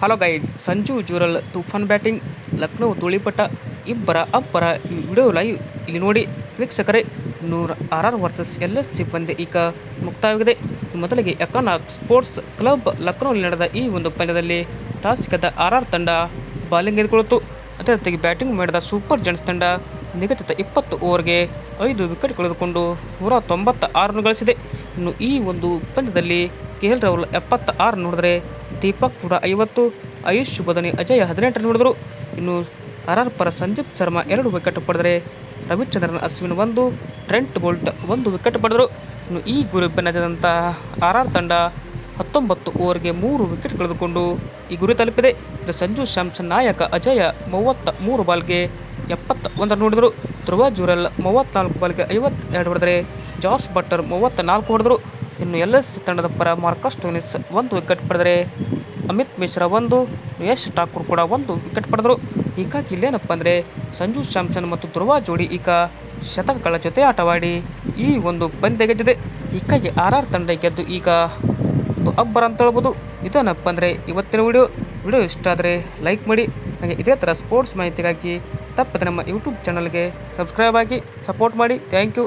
Hello guys Sanju Jurel ತುಫಾನ್ batting, Lucknow ತುಳಿಪಟ ಇಬ್ಬರ ಅಬ್ಬರ ವಿಡಿಯೋ ಲೈವ್ ಇಲ್ಲಿ ನೋಡಿ. ವೀಕ್ಷಕರೇ, ನೂರ ಆರ್ ಆರ್ ವರ್ಸಸ್ ಎಲ್ಲ ಸಿಬ್ಬಂದಿ ಈಗ ಮುಕ್ತಾಯವಾಗಿದೆ. ಮೊದಲಿಗೆ ಎಕಾನಾಕ್ ಸ್ಪೋರ್ಟ್ಸ್ ಕ್ಲಬ್ ಲಕ್ನೋನಲ್ಲಿ ನಡೆದ ಈ ಒಂದು ಪಂದ್ಯದಲ್ಲಿ ಟಾಸ್ ಗೆದ್ದ ಆರ್ ಆರ್ ತಂಡ ಬಾಲಿಂಗ್ ಎದುರುಕೊಳ್ತು ಅದೇ ಜೊತೆಗೆ ಬ್ಯಾಟಿಂಗ್ ಮಾಡಿದ ಸೂಪರ್ ಜೆಂಟ್ಸ್ ತಂಡ ನಿಗದಿತ ಇಪ್ಪತ್ತು ಓವರ್ಗೆ ಐದು ವಿಕೆಟ್ ಕಳೆದುಕೊಂಡು ನೂರ ತೊಂಬತ್ತ ಆರನ್ನು ಗಳಿಸಿದೆ. ಇನ್ನು ಈ ಒಂದು ಪಂದ್ಯದಲ್ಲಿ ಕೆ ಎಲ್ ರಾಹುಲ್ ಎಪ್ಪತ್ತ ಆರು ನೋಡಿದ್ರೆ ದೀಪಕ್ ಕೂಡ ಐವತ್ತು, ಆಯುಷ್ ಬದನಿ ಅಜಯ್ ಹದಿನೆಂಟು ನೋಡಿದರು. ಇನ್ನು ಆರ್ ಆರ್ ಪರ ಸಂಜೀಪ್ ಶರ್ಮಾ ಎರಡು ವಿಕೆಟ್ ಪಡೆದರೆ ರವಿಚಂದ್ರನ್ ಅಶ್ವಿನ್ ಒಂದು, ಟ್ರೆಂಟ್ ಬೋಲ್ಟ್ ಒಂದು ವಿಕೆಟ್ ಪಡೆದರು. ಇನ್ನು ಈ ಗುರಿ ಆರ್ ಆರ್ ತಂಡ ಹತ್ತೊಂಬತ್ತು ಓವರ್ಗೆ ಮೂರು ವಿಕೆಟ್ ಕಳೆದುಕೊಂಡು ಈ ಗುರಿ ತಲುಪಿದೆ. ಸಂಜು ಸ್ಯಾಮ್ಸನ್ ನಾಯಕ ಅಜಯ ಮೂವತ್ತ ಮೂರು ಬಾಲ್ಗೆ ಎಪ್ಪತ್ತ ಒಂದರ ನೋಡಿದರು. ಧ್ರುವ ಜೂರಲ್ ಮೂವತ್ತ್ನಾಲ್ಕು ಬಾಲ್ಗೆ ಐವತ್ತೆರಡು ಹೊಡೆದರೆ, ಜಾಸ್ ಬಟ್ಟರ್ ಮೂವತ್ತ ನಾಲ್ಕು ಹೊಡೆದರು. ಇನ್ನು ಎಲ್ ಎಸ್ ತಂಡದ ಪರ ಮಾರ್ಕಸ್ ಟೋನಿಸ್ ಒಂದು ವಿಕೆಟ್ ಪಡೆದರೆ, ಅಮಿತ್ ಮಿಶ್ರಾ ಒಂದು, ಯಶ್ ಠಾಕೂರ್ ಕೂಡ ಒಂದು ವಿಕೆಟ್ ಪಡೆದರು. ಹೀಗಾಗಿ ಇಲ್ಲೇನಪ್ಪ ಅಂದರೆ ಸಂಜು ಸ್ಯಾಮ್ಸನ್ ಮತ್ತು ಧ್ರುವ ಜೋಡಿ ಈಗ ಶತಕಗಳ ಜೊತೆ ಆಟವಾಡಿ ಈ ಒಂದು ಪಂದ್ಯ ಗೆದ್ದಿದೆ. ಹೀಗಾಗಿ ಆರ್ ಆರ್ ತಂಡ ಗೆದ್ದು ಈಗ ಒಂದು ಅಬ್ಬರ ಅಂತ ಹೇಳ್ಬೋದು. ಇದೇನಪ್ಪ ಅಂದರೆ ಇವತ್ತಿನ ವಿಡಿಯೋ. ವಿಡಿಯೋ ಇಷ್ಟ ಆದರೆ ಲೈಕ್ ಮಾಡಿ. ಹಾಗೆ ಇದೇ ಥರ ಸ್ಪೋರ್ಟ್ಸ್ ಮಾಹಿತಿಗಾಗಿ ತಪ್ಪದೆ ನಮ್ಮ ಯೂಟ್ಯೂಬ್ ಚಾನಲ್ಗೆ ಸಬ್ಸ್ಕ್ರೈಬ್ ಆಗಿ ಸಪೋರ್ಟ್ ಮಾಡಿ. Thank you